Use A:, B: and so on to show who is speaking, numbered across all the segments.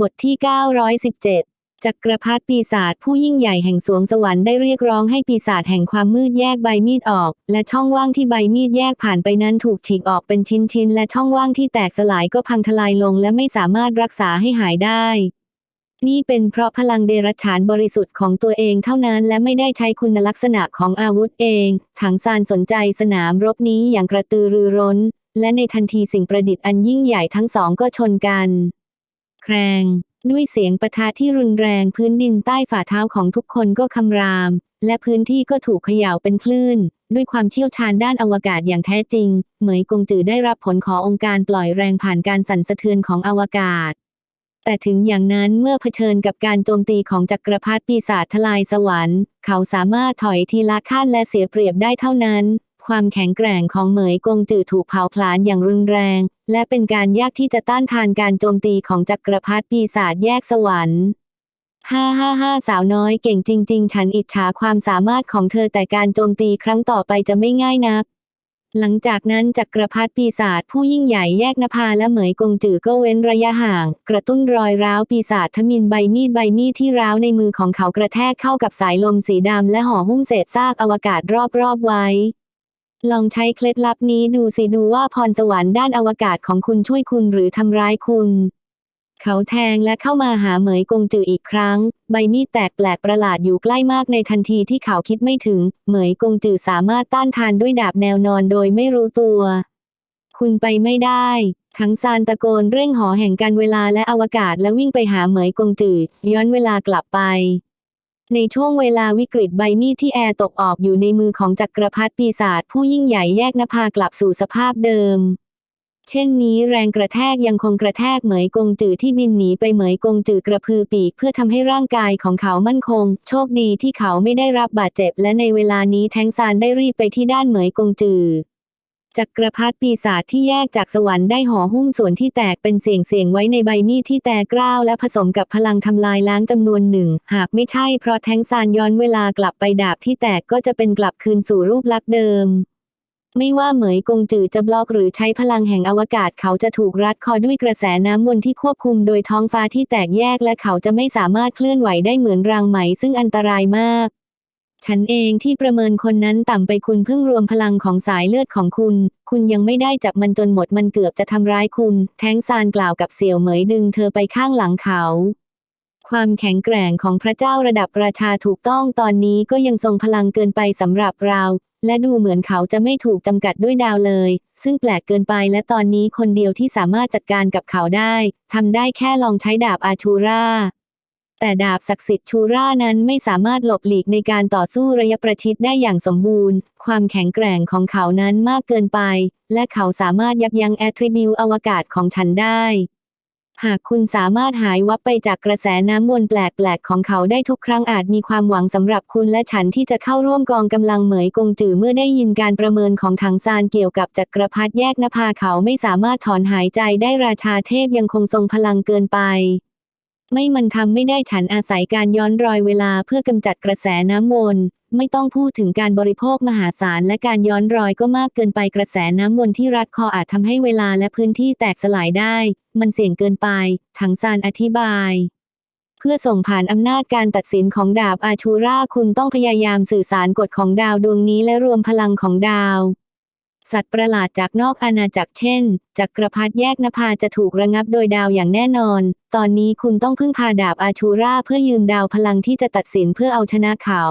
A: บทที่ 917 จักรพรรดิปีศาจผู้ยิ่งใหญ่แห่งสวงสวรรค์ได้เรียกร้องให้ปีศาจแห่งความมืดแยกใบมีดออก และช่องว่างที่ใบมีดแยกผ่านไปนั้นถูกฉีกออกเป็นชิ้นๆ และช่องว่างที่แตกสลายก็พังทลายลงและไม่สามารถรักษาให้หายได้ นี่เป็นเพราะพลังเดรัจฉานบริสุทธิ์ของตัวเองเท่านั้นและไม่ได้ใช้คุณลักษณะของอาวุธเอง ถังซานสนใจสนามรบนี้อย่างกระตือรือร้น และในทันทีสิ่งประดิษฐ์อันยิ่งใหญ่ทั้งสองก็ชนกัน แครงด้วยเสียงปะทะที่รุนแรงพื้นดินใต้ฝ่าเท้าของทุกคนก็คำราม และพื้นที่ก็ถูกเขย่าเป็นคลื่น ด้วยความเชี่ยวชาญด้านอวกาศอย่างแท้จริง เหมยกงจือได้รับผลขอองค์การปล่อยแรงผ่านการสั่นสะเทือนของอวกาศ แต่ถึงอย่างนั้นเมื่อเผชิญกับการโจมตีของจักรพรรดิปีศาจทลายสวรรค์ เขาสามารถถอยทีละขั้นและเสียเปรียบได้เท่านั้น ความแข็งแกร่งของเหมยกงจือถูกเผาผลาญอย่างรุนแรง และเป็นการยากที่จะต้านทานการโจมตีของจักรพรรดิปีศาจแยกสวรรค์ฮ่าฮ่าฮ่าสาวน้อยเก่งจริง ๆ ฉันอิจฉาความสามารถของเธอแต่การโจมตีครั้งต่อไปจะไม่ง่ายนัก หลังจากนั้นจักรพรรดิปีศาจผู้ยิ่งใหญ่แยกนภาและเหมยกงจือก็เว้นระยะห่าง กระตุ้นรอยร้าวปีศาจทมินใบมีดใบมีดที่ร้าวในมือของเขากระแทกเข้ากับสายลมสีดำและห่อหุ้มเศษซากอวกาศรอบๆไว้ ลองใช้เคล็ดลับนี้ดูสิดูว่าพรสวรรค์ด้านอวกาศของคุณช่วยคุณหรือทำร้ายคุณ เขาแทงและเข้ามาหาเหมยกงจืออีกครั้ง ใบมีดแตกแปลกประหลาดอยู่ใกล้มากในทันทีที่เขาคิดไม่ถึง เหมยกงจือสามารถต้านทานด้วยดาบแนวนอนโดยไม่รู้ตัว คุณไปไม่ได้ ทั้งซานตะโกนเร่งหอแห่งการเวลาและอวกาศและวิ่งไปหาเหมยกงจือย้อนเวลากลับไป ในช่วงเวลาวิกฤตใบมีดที่แอร์ตกออกอยู่ในมือของจักรพรรดิปีศาจผู้ยิ่งใหญ่แยกนภากลับสู่สภาพเดิม เช่นนี้แรงกระแทกยังคงกระแทกเหมยกงจือที่บินหนีไปเหมยกงจือกระพือปีกเพื่อทำให้ร่างกายของเขามั่นคง โชคดีที่เขาไม่ได้รับบาดเจ็บ และในเวลานี้แทงซานได้รีบไปที่ด้านเหมยกงจือ จักรพรรดิปีศาจที่แยกจากสวรรค์ได้ห่อหุ้มส่วนที่แตกเป็นเสียงเสียงๆไว้ในใบมีดที่แตกกร้าวและผสมกับพลังทำลายล้างจำนวนหนึ่ง หากไม่ใช่เพราะแทงซานย้อนเวลากลับไปดาบที่แตกก็จะเป็นกลับคืนสู่รูปลักษณ์เดิม ไม่ว่าเหมยกงจือจะบล็อกหรือใช้พลังแห่งอวกาศเขาจะถูกรัดคอด้วยกระแสน้ำวนที่ควบคุมโดยท้องฟ้าที่แตกแยกและเขาจะไม่สามารถเคลื่อนไหวได้เหมือนรางไหมซึ่งอันตรายมาก ฉันเองที่ประเมินคนนั้นต่ำไปคุณเพิ่งรวมพลังของสายเลือดของคุณ คุณยังไม่ได้จับมันจนหมดมันเกือบจะทำร้ายคุณ แท้งซานกล่าวกับเสี่ยวเหมยดึงเธอไปข้างหลังเขา ความแข็งแกร่งของพระเจ้าระดับราชาถูกต้องตอนนี้ก็ยังทรงพลังเกินไปสำหรับเรา และดูเหมือนเขาจะไม่ถูกจำกัดด้วยดาวเลย ซึ่งแปลกเกินไปและตอนนี้คนเดียวที่สามารถจัดการกับเขาได้ทำได้แค่ลองใช้ดาบอาชูรา แต่ดาบศักดิ์สิทธิ์ชูร่านั้นไม่สามารถหลบหลีกในการต่อสู้ระยะประชิดได้อย่างสมบูรณ์ ความแข็งแกร่งของเขานั้นมากเกินไป และเขาสามารถยับยั้งแอทริบิวอวกาศของฉันได้ หากคุณสามารถหายวับไปจากกระแสน้ำวนแปลกๆของเขาได้ทุกครั้งอาจมีความหวังสำหรับคุณและฉันที่จะเข้าร่วมกองกำลังเหมยกงจือเมื่อได้ยินการประเมินของถังซานเกี่ยวกับจักรพรรดิแยกนภาเขาไม่สามารถถอนหายใจได้ราชาเทพยังคงทรงพลังเกินไป ไม่มันทำไม่ได้ฉันอาศัยการย้อนรอยเวลาเพื่อกำจัดกระแสน้ำวนไม่ต้องพูดถึงการบริโภคมหาศาลและการย้อนรอยก็มากเกินไปกระแสน้ำวนที่รัดคออาจทำให้เวลาและพื้นที่แตกสลายได้ มันเสี่ยงเกินไป ถังซานอธิบาย เพื่อส่งผ่านอำนาจการตัดสินของดาบอาชูราคุณต้องพยายามสื่อสารกฎของดาวดวงนี้และรวมพลังของดาว สัตว์ประหลาดจากนอกอาณาจักรเช่น จักรพรรดิแยกนภาจะถูกระงับโดยดาวอย่างแน่นอน ตอนนี้คุณต้องพึ่งพาดาบอาชูราเพื่อยืมดาวพลังที่จะตัดสินเพื่อเอาชนะเขา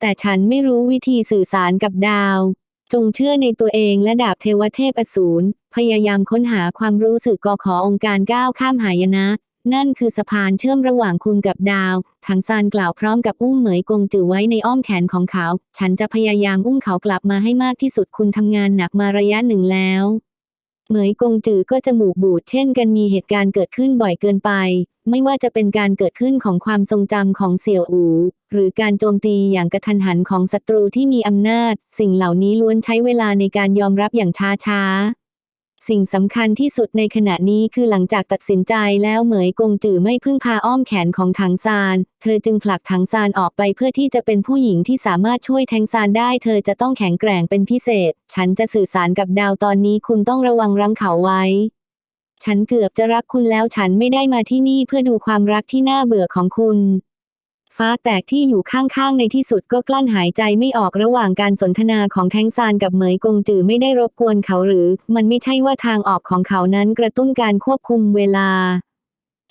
A: แต่ฉันไม่รู้วิธีสื่อสารกับดาว จงเชื่อในตัวเองและดาบเทวเทพอสูร พยายามค้นหาความรู้สึกกอขอองค์การก้าวข้ามหายนะ นั่นคือสะพานเชื่อมระหว่างคุณกับดาว ถังซานกล่าวพร้อมกับอุ้มเหมยกงจือไว้ในอ้อมแขนของเขา ฉันจะพยายามอุ้มเขากลับมาให้มากที่สุดคุณทำงานหนักมาระยะหนึ่งแล้ว เหมยกงจือก็จมูกบูดเช่นกันมีเหตุการณ์เกิดขึ้นบ่อยเกินไป ไม่ว่าจะเป็นการเกิดขึ้นของความทรงจำของเสี่ยวอูหรือการโจมตีอย่างกระทันหันของศัตรูที่มีอำนาจ สิ่งเหล่านี้ล้วนใช้เวลาในการยอมรับอย่างช้าๆ สิ่งสำคัญที่สุดในขณะนี้คือหลังจากตัดสินใจแล้วเหมยกงจือไม่พึ่งพาอ้อมแขนของถังซาน เธอจึงผลักถังซานออกไปเพื่อที่จะเป็นผู้หญิงที่สามารถช่วยแทงซานได้ เธอจะต้องแข็งแกร่งเป็นพิเศษ ฉันจะสื่อสารกับดาวตอนนี้คุณต้องระวังรังเขาไว้ ฉันเกือบจะรักคุณแล้วฉันไม่ได้มาที่นี่เพื่อดูความรักที่น่าเบื่อของคุณ ฟ้าแตกที่อยู่ข้างๆ ในที่สุดก็กลั้นหายใจไม่ออกระหว่างการสนทนาของแทงซานกับเหมยกงจือไม่ได้รบกวนเขาหรือ มันไม่ใช่ว่าทางออกของเขานั้นกระตุ้นการควบคุมเวลา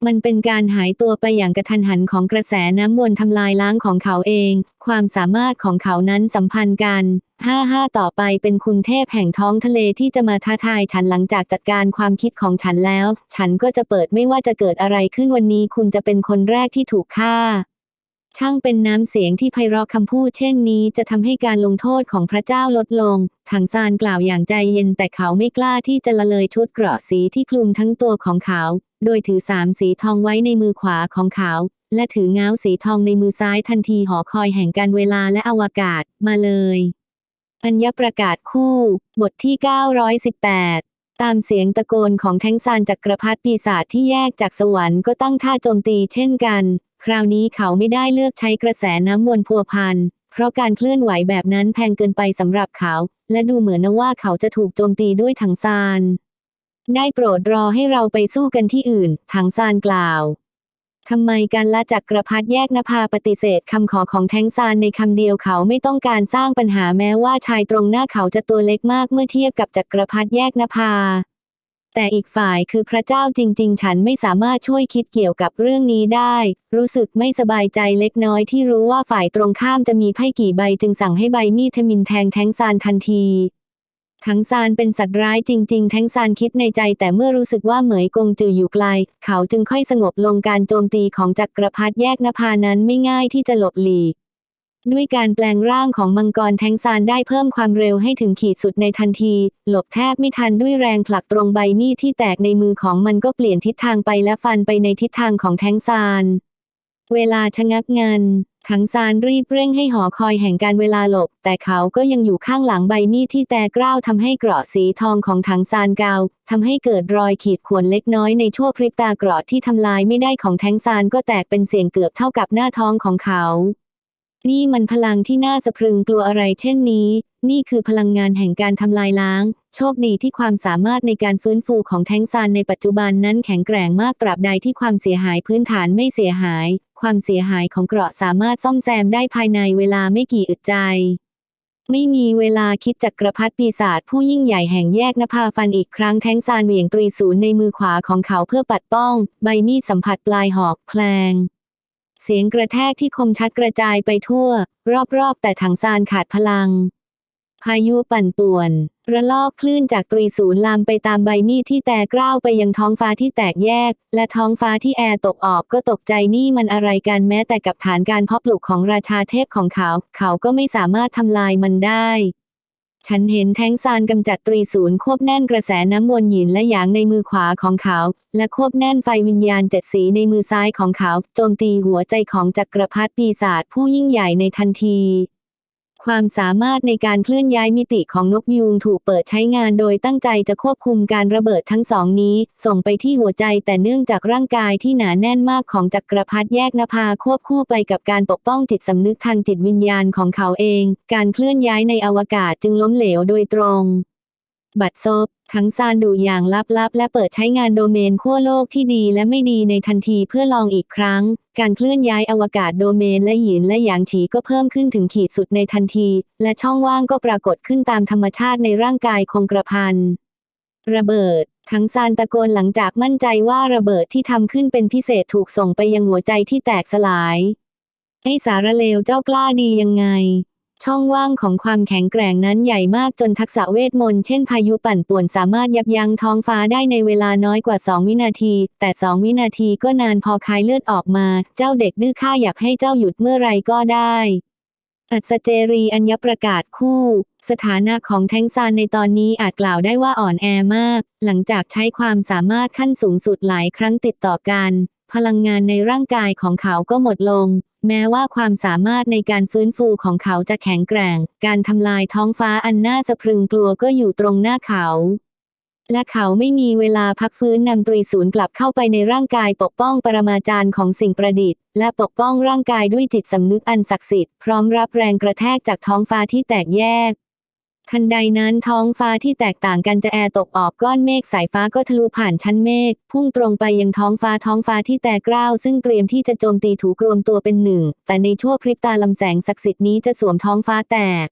A: มันเป็นการหายตัวไปอย่างกระทันหันของกระแสน้ำวนทำลายล้างของเขาเอง ความสามารถของเขานั้นสัมพันธ์กันห้าห้าต่อไปเป็นคุณเทพแห่งท้องทะเลที่จะมาท้าทายฉันหลังจากจัดการความคิดของฉันแล้ว ฉันก็จะเปิดไม่ว่าจะเกิดอะไรขึ้นวันนี้คุณจะเป็นคนแรกที่ถูกฆ่า ช่างเป็นน้ำเสียงที่ไพเราะคำพูดเช่นนี้จะทำให้การลงโทษของพระเจ้าลดลง ถังซานกล่าวอย่างใจเย็นแต่เขาไม่กล้าที่จะละเลยชุดเกราะสีที่คลุมทั้งตัวของเขา โดยถือสามสีทองไว้ในมือขวาของเขา และถือเงาสีทองในมือซ้ายทันทีหอคอยแห่งการเวลาและอวกาศมาเลยอัญญประกาศคู่ บทที่ 918ตามเสียงตะโกนของแทงซานจักรพรรดิปีศาจที่แยกจากสวรรค์ก็ตั้งท่าโจมตีเช่นกัน คราวนี้เขาไม่ได้เลือกใช้กระแสน้ำวนพัวพัน เพราะการเคลื่อนไหวแบบนั้นแพงเกินไปสำหรับเขา และดูเหมือนนะว่าเขาจะถูกโจมตีด้วยถังซาน ได้โปรดรอให้เราไปสู้กันที่อื่น ถังซานกล่าวทำไมการละจักรพรรดิแยกนภาปฏิเสธคำขอของแทงซานในคำเดียวเขาไม่ต้องการสร้างปัญหาแม้ว่าชายตรงหน้าเขาจะตัวเล็กมากเมื่อเทียบกับจักรพรรดิแยกนภา แต่อีกฝ่ายคือพระเจ้าจริง ๆ ฉันไม่สามารถช่วยคิดเกี่ยวกับเรื่องนี้ได้ รู้สึกไม่สบายใจเล็กน้อยที่รู้ว่าฝ่ายตรงข้ามจะมีไพ่กี่ใบจึงสั่งให้ใบมีดทมินแทงแทงซานทันทีทั้งซานเป็นสัตว์ร้ายจริงๆแท้งซานคิดในใจแต่เมื่อรู้สึกว่าเหมยกงจืออยู่ไกล เขาจึงค่อยสงบลงการโจมตีของจักรพรรดิแยกนภานั้นไม่ง่ายที่จะหลบหลีก ด้วยการแปลงร่างของมังกรแทงซานได้เพิ่มความเร็วให้ถึงขีดสุดในทันที หลบแทบไม่ทันด้วยแรงผลักตรงใบมีดที่แตกในมือของมันก็เปลี่ยนทิศทางไปและฟันไปในทิศทางของแทงซานเวลาชะงักงันถังซานรีบเร่งให้หอคอยแห่งการเวลาหลบ แต่เขาก็ยังอยู่ข้างหลังใบมีดที่แตกกร้าวทำให้เกราะสีทองของถังซานเกาทำให้เกิดรอยขีดข่วนเล็กน้อยในชั่วพริบตาเกราะที่ทำลายไม่ได้ของแทงซานก็แตกเป็นเสียงเกือบเท่ากับหน้าท้องของเขา นี่มันพลังที่น่าสะพรึงกลัวอะไรเช่นนี้ นี่คือพลังงานแห่งการทำลายล้าง โชคดีที่ความสามารถในการฟื้นฟูของแท้งซานในปัจจุบันนั้นแข็งแกร่งมากตราบใดที่ความเสียหายพื้นฐานไม่เสียหาย ความเสียหายของเกราะสามารถซ่อมแซมได้ภายในเวลาไม่กี่อึดใจไม่มีเวลาคิดจักรพรรดิปีศาจผู้ยิ่งใหญ่แห่งแยกนภาฟันอีกครั้งแท้งซานเหวี่ยงตรีศูนย์ในมือขวาของเขาเพื่อปัดป้อง ใบมีดสัมผัสปลายหอกแคลง เสียงกระแทกที่คมชัดกระจายไปทั่ว รอบๆ แต่ถังซานขาดพลัง พายุปั่นป่วน ระลอกคลื่นจากตรีศูนย์ลามไปตามใบมีดที่แตกกร้าวไปยังท้องฟ้าที่แตกแยก และท้องฟ้าที่แอร์ตกออกก็ตกใจนี่มันอะไรกันแม้แต่กับฐานการเพาะปลูกของราชาเทพของเขา เขาก็ไม่สามารถทำลายมันได้ ฉันเห็นแท้งซานกำจัดตรีศูนย์ควบแน่นกระแสน้ำวนหยินและหยางในมือขวาของเขา และควบแน่นไฟวิญญาณเจ็ดสีในมือซ้ายของเขา โจมตีหัวใจของจักรพรรดิปีศาจผู้ยิ่งใหญ่ในทันที ความสามารถในการเคลื่อนย้ายมิติของนกยูงถูกเปิดใช้งานโดยตั้งใจจะควบคุมการระเบิดทั้งสองนี้ ส่งไปที่หัวใจแต่เนื่องจากร่างกายที่หนาแน่นมากของจักรพรรดิแยกนภาควบคู่ไปกับการปกป้องจิตสำนึกทางจิตวิญญาณของเขาเอง การเคลื่อนย้ายในอวกาศจึงล้มเหลวโดยตรง บัตรซบทั้งซานดูอย่างลับๆและเปิดใช้งานโดเมนขั้วโลกที่ดีและไม่ดีในทันทีเพื่อลองอีกครั้ง การเคลื่อนย้ายอวกาศโดเมนและหยินและหยางฉีก็เพิ่มขึ้นถึงขีดสุดในทันที และช่องว่างก็ปรากฏขึ้นตามธรรมชาติในร่างกายคงกระพันระเบิด ทั้งซานตะโกนหลังจากมั่นใจว่าระเบิดที่ทำขึ้นเป็นพิเศษถูกส่งไปยังหัวใจที่แตกสลายไอ้สารเลวเจ้ากล้าดียังไง ช่องว่างของความแข็งแกร่งนั้นใหญ่มากจนทักษะเวทมนต์เช่นพายุปั่นป่วนสามารถยับยั้งท้องฟ้าได้ในเวลาน้อยกว่า 2 วินาที แต่ 2 วินาทีก็นานพอคายเลือดออกมา เจ้าเด็กดื้อข้าอยากให้เจ้าหยุดเมื่อไรก็ได้อัศเจรีอัญญประกาศคู่ สถานะของแทงซานในตอนนี้อาจกล่าวได้ว่าอ่อนแอมาก หลังจากใช้ความสามารถขั้นสูงสุดหลายครั้งติดต่อกัน พลังงานในร่างกายของเขาก็หมดลง แม้ว่าความสามารถในการฟื้นฟูของเขาจะแข็งแกร่ง การทำลายท้องฟ้าอันน่าสะพรึงกลัวก็อยู่ตรงหน้าเขา และเขาไม่มีเวลาพักฟื้นนำตรีศูนย์กลับเข้าไปในร่างกายปกป้องปรมาจารย์ของสิ่งประดิษฐ์ และปกป้องร่างกายด้วยจิตสำนึกอันศักดิ์สิทธิ์พร้อมรับแรงกระแทกจากท้องฟ้าที่แตกแยก ทันใดนั้นท้องฟ้าที่แตกต่างกันจะแอร์ตกออกก้อนเมฆสายฟ้าก็ทะลุผ่านชั้นเมฆพุ่งตรงไปยังท้องฟ้าท้องฟ้าที่แตกกร้าวซึ่งเตรียมที่จะโจมตีถูกรวมตัวเป็นหนึ่ง แต่ในชั่วพริบตาลำแสงศักดิ์สิทธิ์นี้จะสวมท้องฟ้าแตก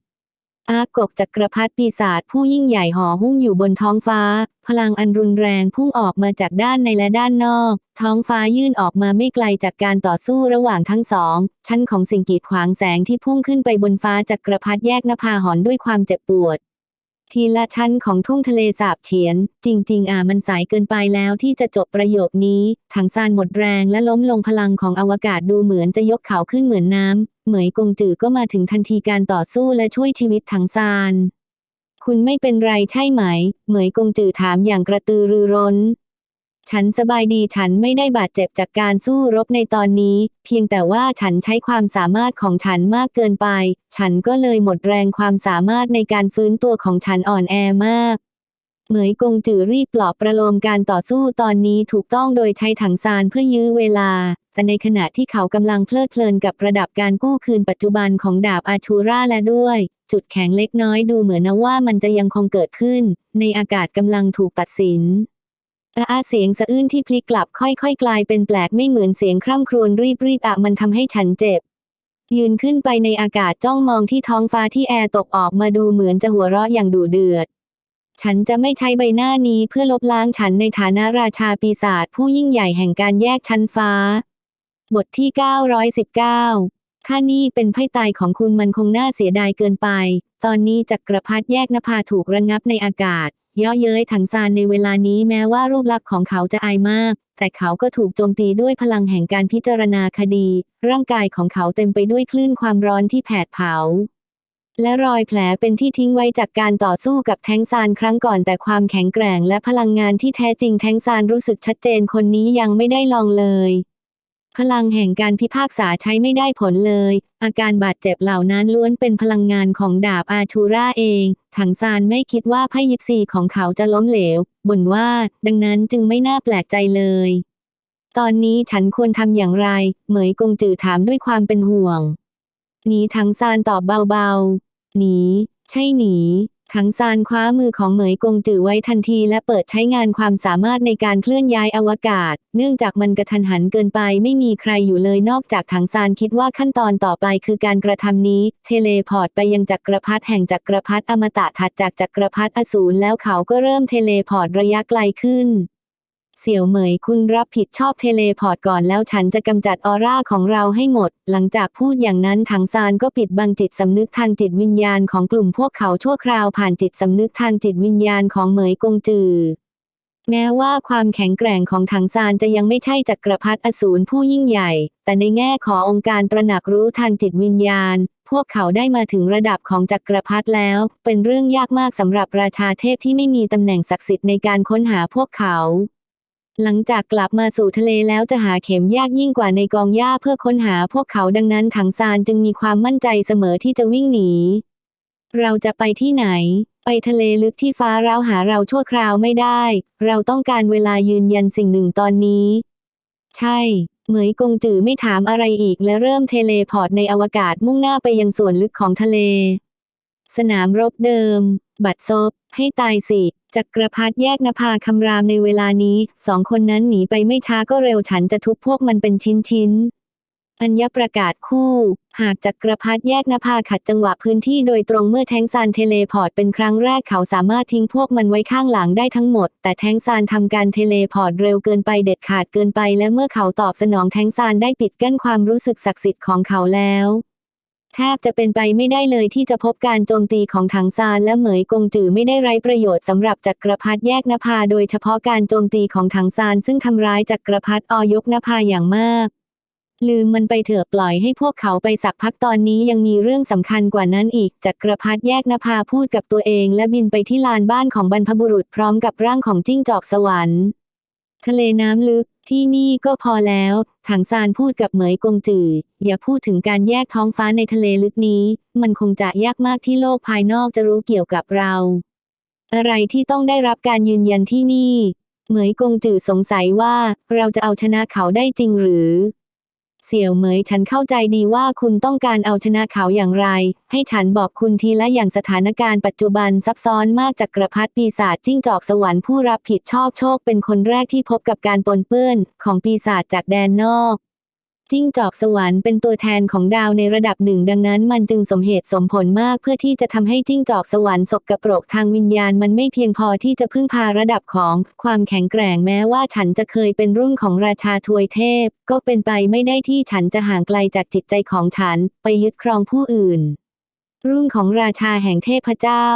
A: อากกจักรพรรดิปีศาจผู้ยิ่งใหญ่ห่อหุ้มอยู่บนท้องฟ้า พลังอันรุนแรงพุ่งออกมาจากด้านในและด้านนอก ท้องฟ้ายื่นออกมาไม่ไกลจากการต่อสู้ระหว่างทั้งสอง ชั้นของสิ่งกีดขวางแสงที่พุ่งขึ้นไปบนฟ้าจักรพรรดิแยกนภาหอนด้วยความเจ็บปวด ทีละชั้นของทุ่งทะเลสาบเฉียน จริง ๆ อะมันสายเกินไปแล้วที่จะจบประโยคนี้ ถังซานหมดแรงและล้มลงพลังของอวกาศดูเหมือนจะยกเขาขึ้นเหมือนน้ำ เหมยกงจือก็มาถึงทันทีการต่อสู้และช่วยชีวิตถังซาน คุณไม่เป็นไรใช่ไหม เหมยกงจือถามอย่างกระตือรือร้น ฉันสบายดีฉันไม่ได้บาดเจ็บจากการสู้รบในตอนนี้ เพียงแต่ว่าฉันใช้ความสามารถของฉันมากเกินไป ฉันก็เลยหมดแรงความสามารถในการฟื้นตัวของฉันอ่อนแอมากเหมยกงจือรีบปลอบประโลมการต่อสู้ตอนนี้ถูกต้องโดยใช้ถังซานเพื่อยื้อเวลา แต่ในขณะที่เขากำลังเพลิดเพลินกับระดับการกู้คืนปัจจุบันของดาบอาชูราและด้วย จุดแข็งเล็กน้อยดูเหมือนนะว่ามันจะยังคงเกิดขึ้น ในอากาศกำลังถูกตัดสิน อาอาเสียงสะอื้นที่พลิกกลับค่อยๆ กลายเป็นแปลกไม่เหมือนเสียงคร่ำครวญรีบๆอะมันทำให้ฉันเจ็บ ยืนขึ้นไปในอากาศจ้องมองที่ท้องฟ้าที่แอร์ตกออกมาดูเหมือนจะหัวเราะอย่างดุเดือด ฉันจะไม่ใช้ใบหน้านี้เพื่อลบล้างฉันในฐานะราชาปีศาจผู้ยิ่งใหญ่แห่งการแยกชั้นฟ้า บทที่ 919ถ้านี่เป็นไพ่ตายของคุณมันคงน่าเสียดายเกินไป ตอนนี้จักรพรรดิแยกนภาถูกระงับในอากาศ ย่อเย้ยถังซานในเวลานี้แม้ว่ารูปลักษณ์ของเขาจะอายมาก แต่เขาก็ถูกโจมตีด้วยพลังแห่งการพิจารณาคดี ร่างกายของเขาเต็มไปด้วยคลื่นความร้อนที่แผดเผา และรอยแผลเป็นที่ทิ้งไว้จากการต่อสู้กับแทงซานครั้งก่อนแต่ความแข็งแกร่งและพลังงานที่แท้จริงแทงซานรู้สึกชัดเจนคนนี้ยังไม่ได้ลองเลย พลังแห่งการพิพากษาใช้ไม่ได้ผลเลย อาการบาดเจ็บเหล่านั้นล้วนเป็นพลังงานของดาบอาชูราเอง ถังซานไม่คิดว่าไพ่ยิปซีของเขาจะล้มเหลว บ่นว่า ดังนั้นจึงไม่น่าแปลกใจเลย ตอนนี้ฉันควรทำอย่างไร เหมยกงจือถามด้วยความเป็นห่วง หนีถังซานตอบเบาๆ หนี ใช่หนี ถังซานคว้ามือของเหมยกงจือไว้ทันทีและเปิดใช้งานความสามารถในการเคลื่อนย้ายอวกาศ เนื่องจากมันกระทันหันเกินไปไม่มีใครอยู่เลยนอกจากถังซานคิดว่าขั้นตอนต่อไปคือการกระทำนี้ เทเลพอร์ตไปยังจักรพรรดิแห่งจักรพรรดิอมตะถัดจากจักรพรรดิอสูรแล้วเขาก็เริ่มเทเลพอร์ตระยะไกลขึ้น เสี่ยวเหมยคุณรับผิดชอบเทเลพอร์ตก่อนแล้วฉันจะกำจัดออร่าของเราให้หมด หลังจากพูดอย่างนั้นถังซานก็ปิดบังจิตสำนึกทางจิตวิญญาณของกลุ่มพวกเขาชั่วคราวผ่านจิตสำนึกทางจิตวิญญาณของเหมยกงจือแม้ว่าความแข็งแกร่งของถังซานจะยังไม่ใช่จักรพรรดิอสูรผู้ยิ่งใหญ่ แต่ในแง่ขององค์การตระหนักรู้ทางจิตวิญญาณ พวกเขาได้มาถึงระดับของจักรพรรดิแล้ว เป็นเรื่องยากมากสำหรับราชาเทพที่ไม่มีตำแหน่งศักดิ์สิทธิ์ในการค้นหาพวกเขา หลังจากกลับมาสู่ทะเลแล้วจะหาเข็มยากยิ่งกว่าในกองหญ้าเพื่อค้นหาพวกเขาดังนั้นถังซานจึงมีความมั่นใจเสมอที่จะวิ่งหนี เราจะไปที่ไหน ไปทะเลลึกที่ฟ้าเราหาเราชั่วคราวไม่ได้ เราต้องการเวลายืนยันสิ่งหนึ่งตอนนี้ ใช่ เหมยกงจือไม่ถามอะไรอีกและเริ่มเทเลพอร์ตในอวกาศมุ่งหน้าไปยังส่วนลึกของทะเล สนามรบเดิม บัดซบให้ตายสิ จักรพรรดิแยกนภาคำรามในเวลานี้ สองคนนั้นหนีไปไม่ช้าก็เร็วฉันจะทุบพวกมันเป็นชิ้นชิ้นอัญญประกาศคู่ หากจักรพรรดิแยกนภาขัดจังหวะพื้นที่โดยตรงเมื่อแทงซานเทเลพอร์ตเป็นครั้งแรกเขาสามารถทิ้งพวกมันไว้ข้างหลังได้ทั้งหมด แต่แทงซานทำการเทเลพอร์ตเร็วเกินไปเด็ดขาดเกินไป และเมื่อเขาตอบสนองแทงซานได้ปิดกั้นความรู้สึกศักดิ์สิทธิ์ของเขาแล้ว แทบจะเป็นไปไม่ได้เลยที่จะพบการโจมตีของถังซานและเหมยกงจือไม่ได้ไร้ประโยชน์สำหรับจักรพรรดิแยกนภาโดยเฉพาะการโจมตีของถังซานซึ่งทำร้ายจักรพรรดิออยกนภาอย่างมาก ลืมมันไปเถอะปล่อยให้พวกเขาไปสักพักตอนนี้ยังมีเรื่องสำคัญกว่านั้นอีกจักรพรรดิแยกนภาพูดกับตัวเองและบินไปที่ลานบ้านของบรรพบุรุษพร้อมกับร่างของจิ้งจอกสวรรค์ ทะเลน้ำลึก ที่นี่ก็พอแล้ว ถังซานพูดกับเหมยกงจือ อย่าพูดถึงการแยกท้องฟ้าในทะเลลึกนี้ มันคงจะยากมากที่โลกภายนอกจะรู้เกี่ยวกับเรา อะไรที่ต้องได้รับการยืนยันที่นี่ เหมยกงจือสงสัยว่าเราจะเอาชนะเขาได้จริงหรือ เสี่ยวเหมยฉันเข้าใจดีว่าคุณต้องการเอาชนะเขาอย่างไร ให้ฉันบอกคุณทีละอย่างสถานการณ์ปัจจุบันซับซ้อนมากจากกระพัดปีศาจจิ้งจอกสวรรค์ผู้รับผิดชอบโชคเป็นคนแรกที่พบกับการปนเปื้อนของปีศาจจากแดนนอก จิ้งจอกสวรรค์เป็นตัวแทนของดาวในระดับหนึ่ง ดังนั้นมันจึงสมเหตุสมผลมากเพื่อที่จะทำให้จิ้งจอกสวรรค์สกกระปรกทางวิญญาณมันไม่เพียงพอที่จะพึ่งพาระดับของความแข็งแกร่งแม้ว่าฉันจะเคยเป็นรุ่นของราชาทวยเทพ ก็เป็นไปไม่ได้ที่ฉันจะห่างไกลจากจิตใจของฉัน ไปยึดครองผู้อื่น รุ่นของราชาแห่งเทพเจ้า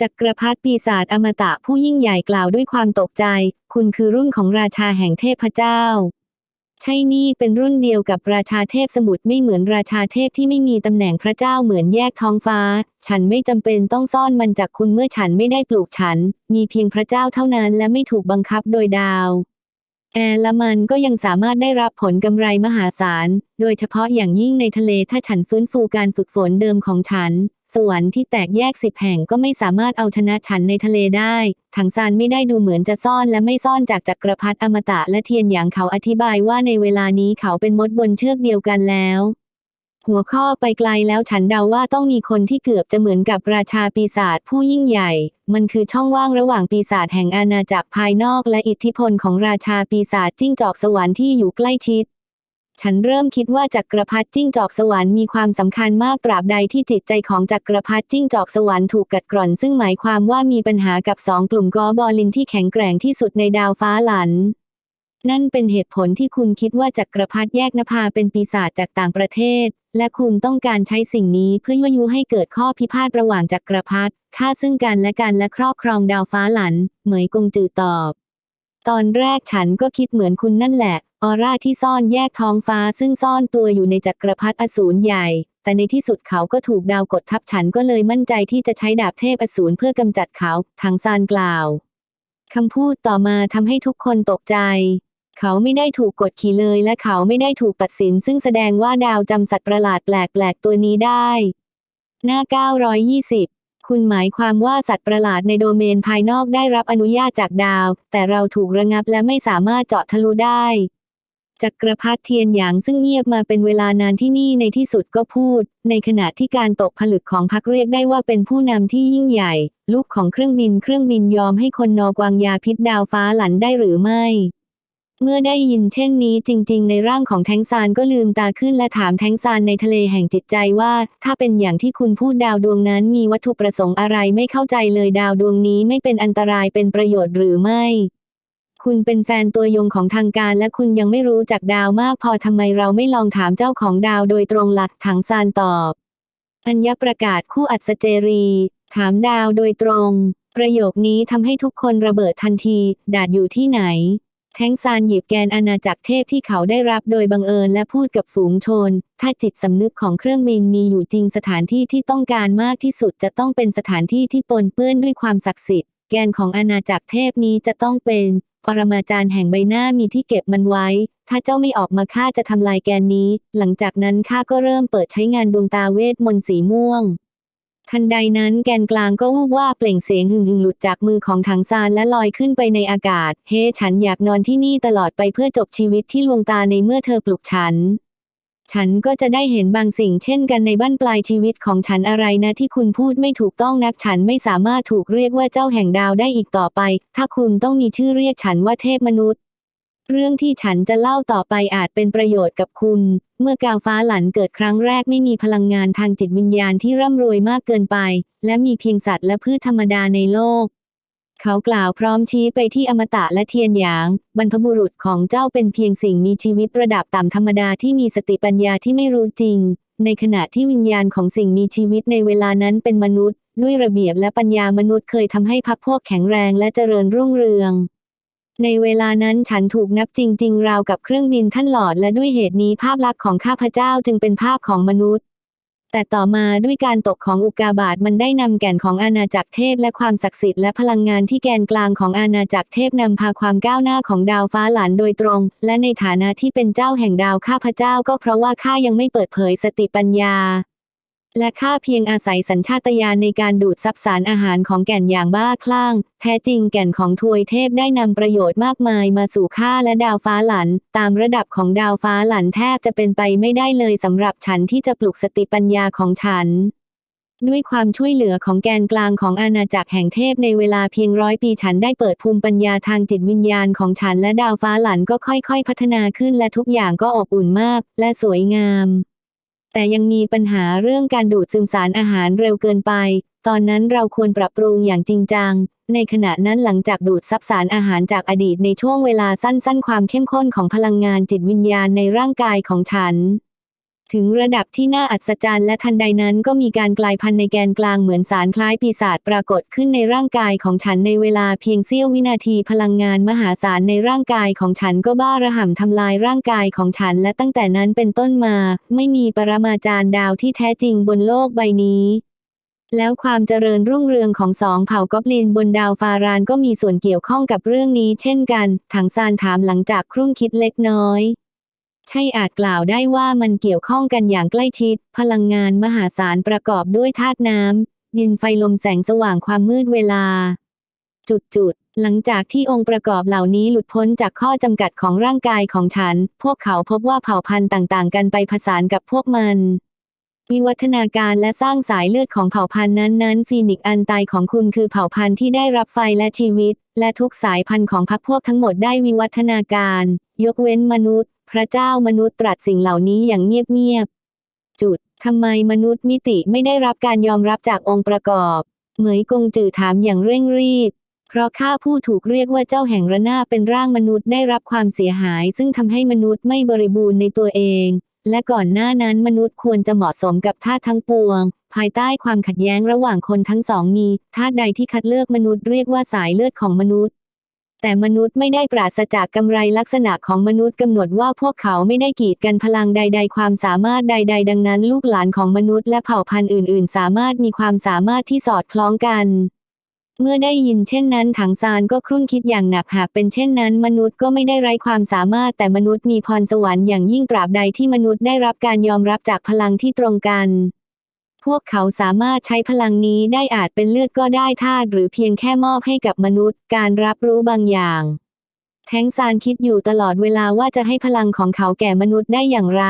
A: จักรพรรดิปีศาจอมตะผู้ยิ่งใหญ่กล่าวด้วยความตกใจ คุณคือรุ่นของราชาแห่งเทพเจ้า ใช่นี่เป็นรุ่นเดียวกับราชาเทพสมุทรไม่เหมือนราชาเทพที่ไม่มีตำแหน่งพระเจ้าเหมือนแยกท้องฟ้า ฉันไม่จำเป็นต้องซ่อนมันจากคุณเมื่อฉันไม่ได้ปลูกฉัน มีเพียงพระเจ้าเท่านั้นและไม่ถูกบังคับโดยดาวแอละมันก็ยังสามารถได้รับผลกำไรมหาศาล โดยเฉพาะอย่างยิ่งในทะเลถ้าฉันฟื้นฟูการฝึกฝนเดิมของฉัน สวรรค์ที่แตกแยกสิบแห่งก็ไม่สามารถเอาชนะฉันในทะเลได้ ถังซานไม่ได้ดูเหมือนจะซ่อนและไม่ซ่อนจากจักรพรรดิอมตะและเทียนหยางเขาอธิบายว่าในเวลานี้เขาเป็นมดบนเชือกเดียวกันแล้ว หัวข้อไปไกลแล้วฉันเดาว่าต้องมีคนที่เกือบจะเหมือนกับราชาปีศาจผู้ยิ่งใหญ่ มันคือช่องว่างระหว่างปีศาจแห่งอาณาจักรภายนอกและอิทธิพลของราชาปีศาจจิ้งจอกสวรรค์ที่อยู่ใกล้ชิด ฉันเริ่มคิดว่าจักรพรรดิจิ้งจอกสวรรค์มีความสำคัญมากตราบใดที่จิตใจของจักรพรรดิจิ้งจอกสวรรค์ถูกกัดกร่อน ซึ่งหมายความว่ามีปัญหากับสองกลุ่มกอบอลินที่แข็งแกร่งที่สุดในดาวฟ้าหลัน นั่นเป็นเหตุผลที่คุณคิดว่าจักรพรรดิแยกนภาเป็นปีศาจจากต่างประเทศ และคุณต้องการใช้สิ่งนี้เพื่อยั่วยุให้เกิดข้อพิพาทระหว่างจักรพรรดิฆ่าซึ่งกันและกันและครอบครองดาวฟ้าหลัน เหมยกงจือตอบ ตอนแรกฉันก็คิดเหมือนคุณนั่นแหละ ออร่าที่ซ่อนแยกท้องฟ้าซึ่งซ่อนตัวอยู่ในจักรพรรดิอสูรใหญ่ แต่ในที่สุดเขาก็ถูกดาวกดทับฉันก็เลยมั่นใจที่จะใช้ดาบเทพอสูรเพื่อกำจัดเขาทางซานกล่าวคำพูดต่อมาทำให้ทุกคนตกใจ เขาไม่ได้ถูกกดขี่เลยและเขาไม่ได้ถูกตัดสิน ซึ่งแสดงว่าดาวจำสัตว์ประหลาดแปลกๆตัวนี้ได้ หน้า 920คุณหมายความว่าสัตว์ประหลาดในโดเมนภายนอกได้รับอนุญาตจากดาว แต่เราถูกระงับและไม่สามารถเจาะทะลุได้ จักรพรรดิเทียนหยางซึ่งเงียบมาเป็นเวลานานที่นี่ในที่สุดก็พูด ในขณะที่การตกผลึกของพรรคเรียกได้ว่าเป็นผู้นำที่ยิ่งใหญ่ ลูกของเครื่องบินเครื่องบินยอมให้คนนอกวางยาพิษดาวฟ้าหลันได้หรือไม่ เมื่อได้ยินเช่นนี้จริง ๆ ในร่างของแทงซานก็ลืมตาขึ้นและถามแทงซานในทะเลแห่งจิตใจว่า ถ้าเป็นอย่างที่คุณพูดดาวดวงนั้นมีวัตถุประสงค์อะไรไม่เข้าใจเลยดาวดวงนี้ไม่เป็นอันตรายเป็นประโยชน์หรือไม่ คุณเป็นแฟนตัวยงของทางการ และคุณยังไม่รู้จักดาวมากพอทำไมเราไม่ลองถามเจ้าของดาวโดยตรงหลักถังซานตอบอัญญประกาศคู่อัศเจรี ถามดาวโดยตรง ประโยคนี้ทำให้ทุกคนระเบิดทันที ดาดอยู่ที่ไหน แท้งซานหยิบแกนอาณาจักรเทพที่เขาได้รับโดยบังเอิญและพูดกับฝูงชน ถ้าจิตสำนึกของเครื่องบินมีอยู่จริงสถานที่ที่ต้องการมากที่สุดจะต้องเป็นสถานที่ที่ปนเปื้อนด้วยความศักดิ์สิทธิ์แกนของอาณาจักรเทพนี้จะต้องเป็น ปรมาจารย์แห่งใบหน้ามีที่เก็บมันไว้ ถ้าเจ้าไม่ออกมาข้าจะทำลายแกนนี้ หลังจากนั้นข้าก็เริ่มเปิดใช้งานดวงตาเวทมนต์สีม่วง ทันใดนั้นแกนกลางก็วูบว่าเปล่งเสียงหึ่งหึงๆหลุดจากมือของถังซานและลอยขึ้นไปในอากาศ เฮ้ ฉันอยากนอนที่นี่ตลอดไปเพื่อจบชีวิตที่ลวงตาในเมื่อเธอปลุกฉัน ฉันก็จะได้เห็นบางสิ่งเช่นกันในบั้นปลายชีวิตของฉันอะไรนะที่คุณพูดไม่ถูกต้องนักฉันไม่สามารถถูกเรียกว่าเจ้าแห่งดาวได้อีกต่อไป ถ้าคุณต้องมีชื่อเรียกฉันว่าเทพมนุษย์ เรื่องที่ฉันจะเล่าต่อไปอาจเป็นประโยชน์กับคุณ เมื่อกาวฟ้าหลันเกิดครั้งแรกไม่มีพลังงานทางจิตวิญญาณที่ร่ำรวยมากเกินไป และมีเพียงสัตว์และพืชธรรมดาในโลก เขากล่าวพร้อมชี้ไปที่อมตะและเทียนหยาง บรรพบุรุษของเจ้าเป็นเพียงสิ่งมีชีวิตระดับต่ำธรรมดาที่มีสติปัญญาที่ไม่รู้จริง ในขณะที่วิญญาณของสิ่งมีชีวิตในเวลานั้นเป็นมนุษย์ ด้วยระเบียบและปัญญามนุษย์เคยทำให้พรรคพวกแข็งแรงและเจริญรุ่งเรือง ในเวลานั้นฉันถูกนับจริง ๆ ราวกับเครื่องบินท่านหลอด และด้วยเหตุนี้ภาพลักษณ์ของข้าพเจ้าจึงเป็นภาพของมนุษย์ แต่ต่อมาด้วยการตกของอุกาบาตมันได้นำแก่นของอาณาจักรเทพและความศักดิ์สิทธิ์และพลังงานที่แกนกลางของอาณาจักรเทพนำพาความก้าวหน้าของดาวฟ้าหลานโดยตรง และในฐานะที่เป็นเจ้าแห่งดาวข้าพเจ้าก็เพราะว่าข้ายังไม่เปิดเผยสติปัญญา และข้าเพียงอาศัยสัญชาตญาณในการดูดซับสารอาหารของแก่นอย่างบ้าคลั่ง แท้จริงแก่นของทวยเทพได้นำประโยชน์มากมายมาสู่ข้าและดาวฟ้าหลัน ตามระดับของดาวฟ้าหลันแทบจะเป็นไปไม่ได้เลยสำหรับฉันที่จะปลุกสติปัญญาของฉัน ด้วยความช่วยเหลือของแกนกลางของอาณาจักรแห่งเทพในเวลาเพียงร้อยปีฉันได้เปิดภูมิปัญญาทางจิตวิญญาณของฉันและดาวฟ้าหลันก็ค่อยๆ พัฒนาขึ้นและทุกอย่างก็อบอุ่นมาก และสวยงาม แต่ยังมีปัญหาเรื่องการดูดซึมสารอาหารเร็วเกินไป ตอนนั้นเราควรปรับปรุงอย่างจริงจัง ในขณะนั้นหลังจากดูดซับสารอาหารจากอดีตในช่วงเวลาสั้น ๆ ความเข้มข้นของพลังงานจิตวิญญาณในร่างกายของฉัน ถึงระดับที่น่าอัศจรรย์และทันใดนั้นก็มีการกลายพันธุ์ในแกนกลางเหมือนสารคล้ายปีศาจปรากฏขึ้นในร่างกายของฉันในเวลาเพียงเสี้ยววินาทีพลังงานมหาศาลในร่างกายของฉันก็บ้าระห่ำทำลายร่างกายของฉันและตั้งแต่นั้นเป็นต้นมา ไม่มีปรมาจารย์ดาวที่แท้จริงบนโลกใบนี้แล้วความเจริญรุ่งเรืองของสองเผ่ากอบลินบนดาวฟารานก็มีส่วนเกี่ยวข้องกับเรื่องนี้เช่นกัน ถังซานถามหลังจากครุ่นคิดเล็กน้อย ใช่อาจกล่าวได้ว่ามันเกี่ยวข้องกันอย่างใกล้ชิด พลังงานมหาศาลประกอบด้วยธาตุน้ำดินไฟลมแสงสว่างความมืดเวลาจุดจุดๆ หลังจากที่องค์ประกอบเหล่านี้หลุดพ้นจากข้อจำกัดของร่างกายของฉัน พวกเขาพบว่าเผ่าพันธุ์ต่างๆ กันไปผสานกับพวกมันวิวัฒนาการและสร้างสายเลือดของเผ่าพันธุ์นั้นๆฟีนิกซ์อันตายของคุณคือเผ่าพันธุ์ที่ได้รับไฟและชีวิต และทุกสายพันธุ์ของพรรคพวกทั้งหมดได้วิวัฒนาการ ยกเว้นมนุษย์ พระเจ้ามนุษย์ตรัสสิ่งเหล่านี้อย่างเงียบๆ จุด ทำไมมนุษย์มิติไม่ได้รับการยอมรับจากองค์ประกอบ เหมยกงจือถามอย่างเร่งรีบ เพราะข้าผู้ถูกเรียกว่าเจ้าแห่งระนาเป็นร่างมนุษย์ได้รับความเสียหาย ซึ่งทำให้มนุษย์ไม่บริบูรณ์ในตัวเอง และก่อนหน้านั้นมนุษย์ควรจะเหมาะสมกับธาตุทั้งปวง ภายใต้ความขัดแย้งระหว่างคนทั้งสองมีธาตุใดที่คัดเลือกมนุษย์เรียกว่าสายเลือดของมนุษย์ แต่มนุษย์ไม่ได้ปราศจากกำไรลักษณะของมนุษย์กำหนดว่าพวกเขาไม่ได้กีดกันพลังใด ๆ ความสามารถใด ๆ ดังนั้น ลูกหลานของมนุษย์และเผ่าพันธุ์อื่น ๆ สามารถมีความสามารถที่สอดคล้องกัน เมื่อได้ยินเช่นนั้น ถังซานก็ครุ่นคิดอย่างหนักหากเป็นเช่นนั้น มนุษย์ก็ไม่ได้ไร้ความสามารถแต่มนุษย์มีพรสวรรค์อย่างยิ่งตราบใดที่มนุษย์ได้รับการยอมรับจากพลังที่ตรงกัน พวกเขาสามารถใช้พลังนี้ได้อาจเป็นเลือดก็ได้ธาตุหรือเพียงแค่มอบให้กับมนุษย์ การรับรู้บางอย่าง แท้งซานคิดอยู่ตลอดเวลาว่าจะให้พลังของเขาแก่มนุษย์ได้อย่างไร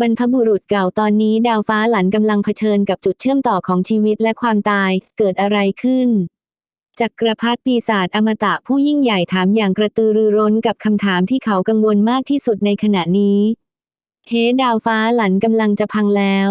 A: บรรพบุรุษเก่าตอนนี้ดาวฟ้าหลันกำลังเผชิญกับจุดเชื่อมต่อของชีวิตและความตายเกิดอะไรขึ้นจักรพรรดิปีศาจอมตะผู้ยิ่งใหญ่ถามอย่างกระตือรือร้นกับคำถามที่เขากังวลมากที่สุดในขณะนี้ เฮดาวฟ้าหลันกำลังจะพังแล้ว